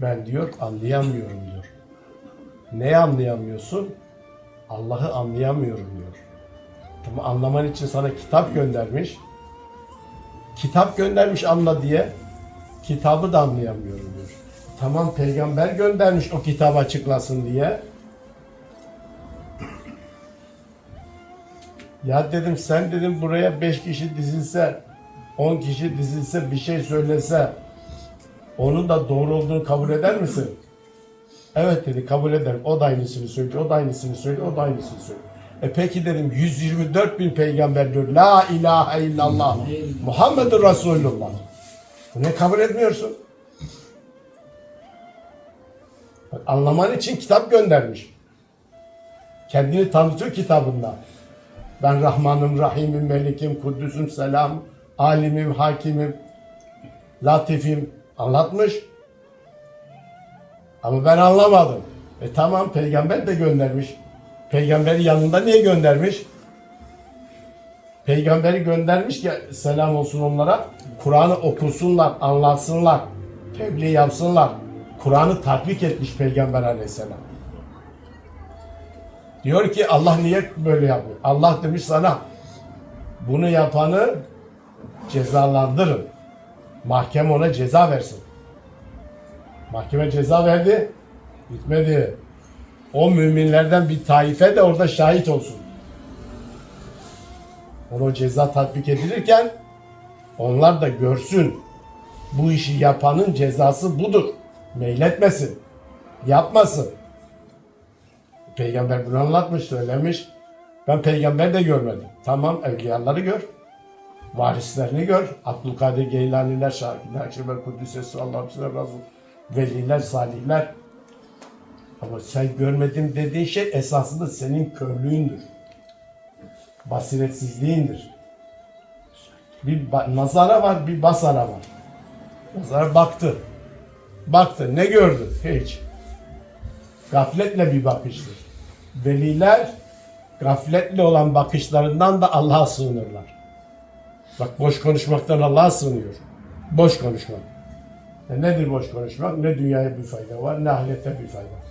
Ben diyor anlayamıyorum diyor. Neyi anlayamıyorsun? Allah'ı anlayamıyorum diyor. Tamam anlaman için sana kitap göndermiş. Kitap göndermiş anla diye. Kitabı da anlayamıyorum diyor. Tamam peygamber göndermiş o kitabı açıklasın diye. Ya dedim sen dedim buraya 5 kişi dizilse, 10 kişi dizilse bir şey söylese onun da doğru olduğunu kabul eder misin? Evet dedi kabul ederim. O da aynısını söylüyor, o da aynısını söylüyor, o da aynısını söylüyor. E peki dedim 124 bin peygamber diyor. La ilahe illallah. Muhammedur Resulullah. Ne kabul etmiyorsun? Bak, anlaman için kitap göndermiş. Kendini tanıtıyor kitabında. Ben Rahmanım, Rahimim, Melikim, Kuddüsüm, Selam, Alimim, Hakimim, Latifim anlatmış. Ama ben anlamadım. E tamam peygamber de göndermiş. Peygamberi yanında niye göndermiş? Peygamberi göndermiş ki selam olsun onlara. Kur'an'ı okusunlar, anlatsınlar, tebliğ yapsınlar. Kur'an'ı tatbik etmiş Peygamber aleyhisselam. Diyor ki Allah niye böyle yapıyor? Allah demiş sana bunu yapanı cezalandırın. Mahkeme ona ceza versin. Mahkeme ceza verdi. Gitmedi. O müminlerden bir taife de orada şahit olsun. Ona ceza tatbik edilirken onlar da görsün. Bu işi yapanın cezası budur. Meyletmesin. Yapmasın. Peygamber bunu anlatmış, söylemiş. Ben peygamber de görmedim. Tamam evliyaları gör. Varislerini gör. Abdülkadir Geylaniler, Şahiler, Şeber Kudüs'esi, Allah'ım size razı. Veliler, salihler. Ama sen görmedim dediğin şey esasında senin körlüğündür. Basiretsizliğindir. Bir nazara var, bir basara var. Nazara baktı. Baktı. Ne gördü? Hiç. Gafletle bir bakıştır. Veliler gafletle olan bakışlarından da Allah'a sığınırlar. Bak boş konuşmaktan Allah'a sığınıyor. Boş konuşmak. E nedir boş konuşmak? Ne dünyaya bir fayda var, ne ahirete bir fayda.